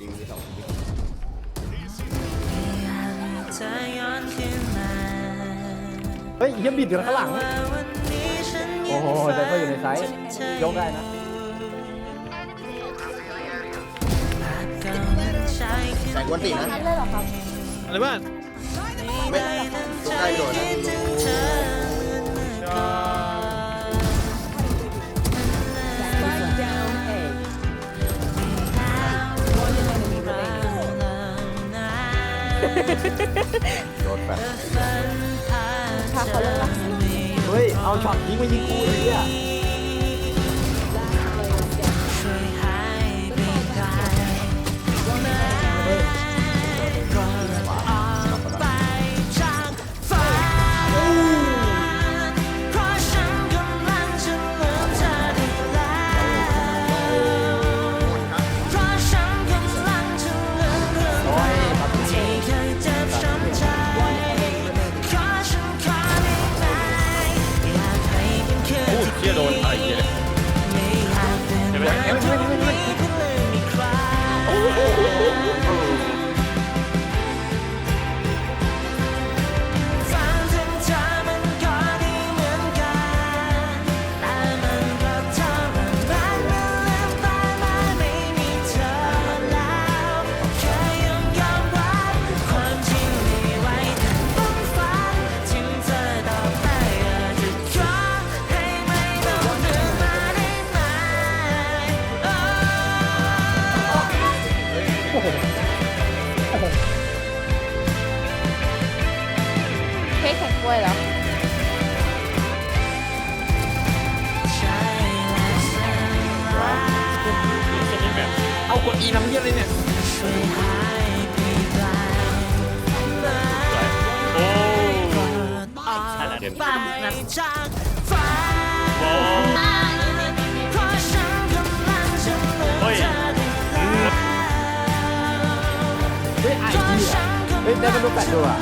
ดิวมีสองดิวเฮ้ยเฮีบิดอยู่ข้างหลัง โอ้โหแต่ก็อยู่ในไซส์ยกได้นะใส่กวนตีนะ อะไรบ้างไม่ได้โดนนะ โดนแบถ้าเขาเลิกละ เฮ้ย เอาช็อตนี้มายิงกูเลยอะ เอากดอีน้ำเยี่ยเลยเนี่ยโอ้ใช่แล้เดี๋ยวโอ้เฮ้ยเฮ้ไอ้เฮ้ดูแบดูอะ